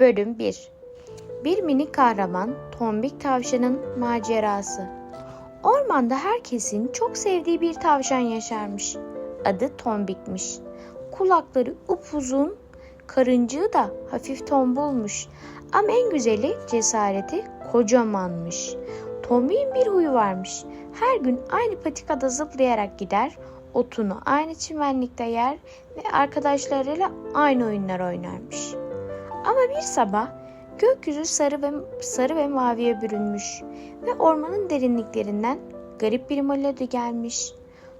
Bölüm 1 Bir minik kahraman Tombik Tavşan'ın macerası. Ormanda herkesin çok sevdiği bir tavşan yaşarmış. Adı Tombik'miş. Kulakları upuzun, karıncığı da hafif tombulmuş. Ama en güzeli cesareti kocamanmış. Tombik'in bir huyu varmış. Her gün aynı patikada zıplayarak gider, otunu aynı çimenlikte yer ve arkadaşlarıyla aynı oyunlar oynarmış. Ama bir sabah gökyüzü sarı ve sarı ve maviye bürünmüş ve ormanın derinliklerinden garip bir melodi gelmiş.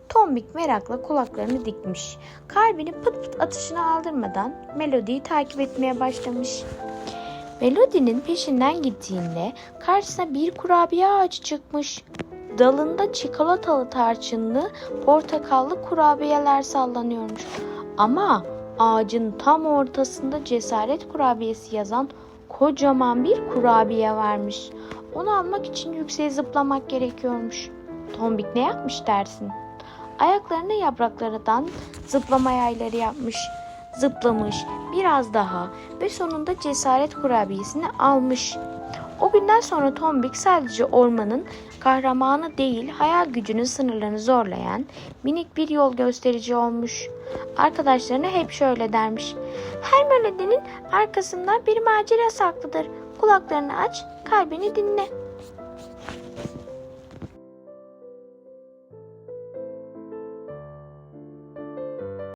Tombik merakla kulaklarını dikmiş. Kalbini pıt pıt atışına aldırmadan melodiyi takip etmeye başlamış. Melodinin peşinden gittiğinde karşısına bir kurabiye ağacı çıkmış. Dalında çikolatalı tarçınlı, portakallı kurabiyeler sallanıyormuş. Ama ağacın tam ortasında cesaret kurabiyesi yazan kocaman bir kurabiye varmış. Onu almak için yükseğe zıplamak gerekiyormuş. Tombik ne yapmış dersin? Ayaklarına yapraklarından zıplama yayları yapmış. Zıplamış biraz daha ve sonunda cesaret kurabiyesini almış. Günden sonra Tombik sadece ormanın kahramanı değil, hayal gücünün sınırlarını zorlayan minik bir yol gösterici olmuş. Arkadaşlarına hep şöyle dermiş. Her melodinin arkasında bir macera saklıdır. Kulaklarını aç, kalbini dinle.